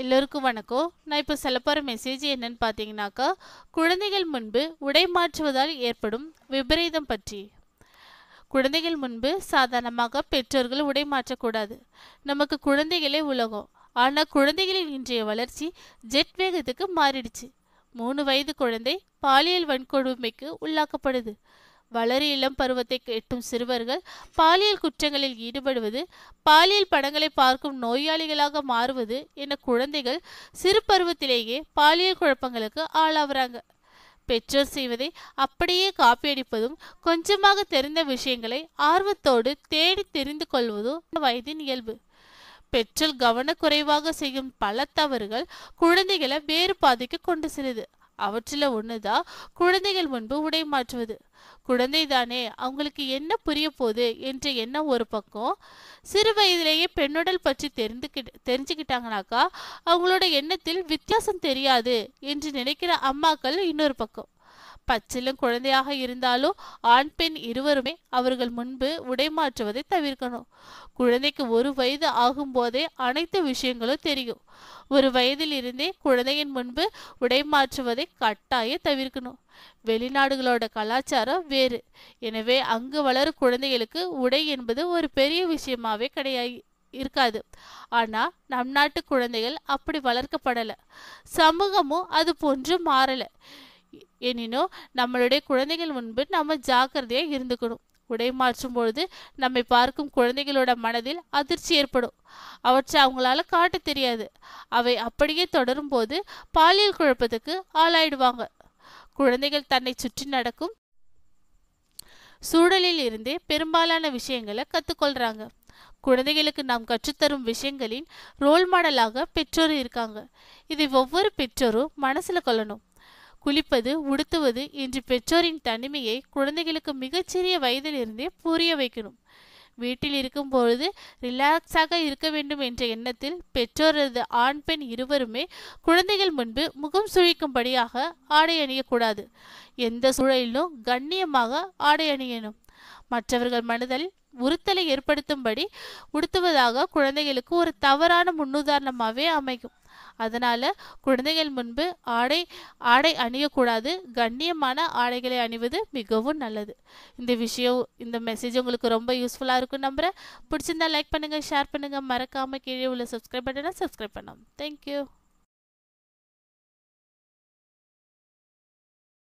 எல்லோருக்கும் வணக்கம். நான் இப்போ சொல்ல போகிற மெசேஜ் என்னன்னு பார்த்தீங்கன்னாக்கா குழந்தைகள் முன்பு உடை மாற்றுவதால் ஏற்படும் விபரீதம் பற்றி. குழந்தைகள் முன்பு சாதாரணமாக பெற்றோர்கள் உடை மாற்றக்கூடாது. நமக்கு குழந்தைகளே உலகம். ஆனால் குழந்தைகளின் இன்றைய வளர்ச்சி ஜெட் வேகத்துக்கு மாறிடுச்சு. மூணு வயது குழந்தை பாலியல் வன்கொடுமைக்கு உள்ளாக்கப்படுது. வளரு இளம் பருவத்தை எட்டும் சிறுவர்கள் பாலியல் குற்றங்களில் ஈடுபடுவது பாலியல் படங்களை பார்க்கும் நோயாளிகளாக மாறுவது என குழந்தைகள் சிறு பருவத்திலேயே பாலியல் குழப்பங்களுக்கு ஆளாகிறாங்க பெற்றோர் செய்வதை அப்படியே காப்பியடிப்பதும் கொஞ்சமாக தெரிந்த விஷயங்களை ஆர்வத்தோடு தேடி தெரிந்து கொள்வதும் வயதின் இயல்பு. பெற்றோர் கவனக்குறைவாக செய்யும் பல தவறுகள் குழந்தைகளை வேறு பாதைக்கு கொண்டு செல்லுது. அவற்றில் ஒண்ணுதான் குழந்தைகள் முன்பு உடை மாற்றுவது. குழந்தை தானே அவங்களுக்கு என்ன புரிய போகுது என்ற எண்ணம் ஒரு பக்கம்? சிறு வயதிலேயே பெண்ணுடல் பற்றி தெரிந்துக்கிட்டு தெரிஞ்சுக்கிட்டாங்கனாக்கா அவங்களோட எண்ணத்தில் வித்தியாசம் தெரியாது என்று நினைக்கிற அம்மாக்கள் இன்னொரு பக்கம். பச்சிலும் குழந்தையாக இருந்தாலும் ஆண் பெண் இருவருமே அவர்கள் முன்பு உடை மாற்றுவதை தவிர்க்கணும். குழந்தைக்கு ஒரு வயது ஆகும் போதே அனைத்து விஷயங்களும் தெரியும். ஒரு வயதில் இருந்தே குழந்தையின் முன்பு உடை மாற்றுவதை கட்டாய தவிர்க்கணும். வெளிநாடுகளோட கலாச்சாரம் வேறு. எனவே அங்கு வளரும் குழந்தைகளுக்கு உடை என்பது ஒரு பெரிய விஷயமாவே கிடையாது இருக்காது. ஆனா நம் நாட்டு குழந்தைகள் அப்படி வளர்க்கப்படல. சமூகமும் அது போன்று மாறல. எனினும் நம்மளுடைய குழந்தைகள் முன்பு நம்ம ஜாக்கிரதையா இருந்துக்கணும். உடை மாற்றும் பொழுது நம்மை பார்க்கும் குழந்தைகளோட மனதில் அதிர்ச்சி ஏற்படும். அவற்றை அவங்களால காட்ட தெரியாது. அவை அப்படியே தொடரும் போது பாலியல் குழப்பத்துக்கு ஆளாயிடுவாங்க. குழந்தைகள் தன்னை சுற்றி நடக்கும் சூழலில் இருந்தே பெரும்பாலான விஷயங்களை கத்துக்கொள்றாங்க. குழந்தைகளுக்கு நாம் கற்றுத்தரும் விஷயங்களின் ரோல் மாடலாக பெற்றோர் இருக்காங்க. இதை ஒவ்வொரு பெற்றோரும் மனசுல கொள்ளணும். குளிப்பது உடுத்துவது என்று பெற்றோரின் தனிமையை குழந்தைகளுக்கு மிகச்சிறிய வயதிலிருந்தே புரிய வைக்கணும். வீட்டில் இருக்கும் பொழுது ரிலாக்ஸாக இருக்க வேண்டும் என்ற எண்ணத்தில் பெற்றோரது ஆண் பெண் இருவருமே குழந்தைகள் முன்பு முகம் சுழிக்கும்படியாக ஆடை அணியக்கூடாது. எந்த சூழலிலும் கண்ணியமாக ஆடை அணியணும். மற்றவர்கள் மனதில் உறுத்தலை ஏற்படுத்தும்படி உடுத்துவதாக குழந்தைகளுக்கு ஒரு தவறான முன்னுதாரணமாகவே அமையும். அதனால குழந்தைகள் முன்பு ஆடை ஆடை அணியக்கூடாது. கண்ணியமான ஆடைகளை அணிவது மிகவும் நல்லது. இந்த விஷயம் இந்த மெசேஜ் உங்களுக்கு ரொம்ப யூஸ்ஃபுல்லாக இருக்கும் நம்புகிறேன் பிடிச்சிருந்தா லைக் பண்ணுங்க ஷேர் பண்ணுங்க. மறக்காம கீழே உள்ள சப்ஸ்கிரைப் பட்டனை சப்ஸ்கிரைப் பண்ணலாம் தேங்க்யூ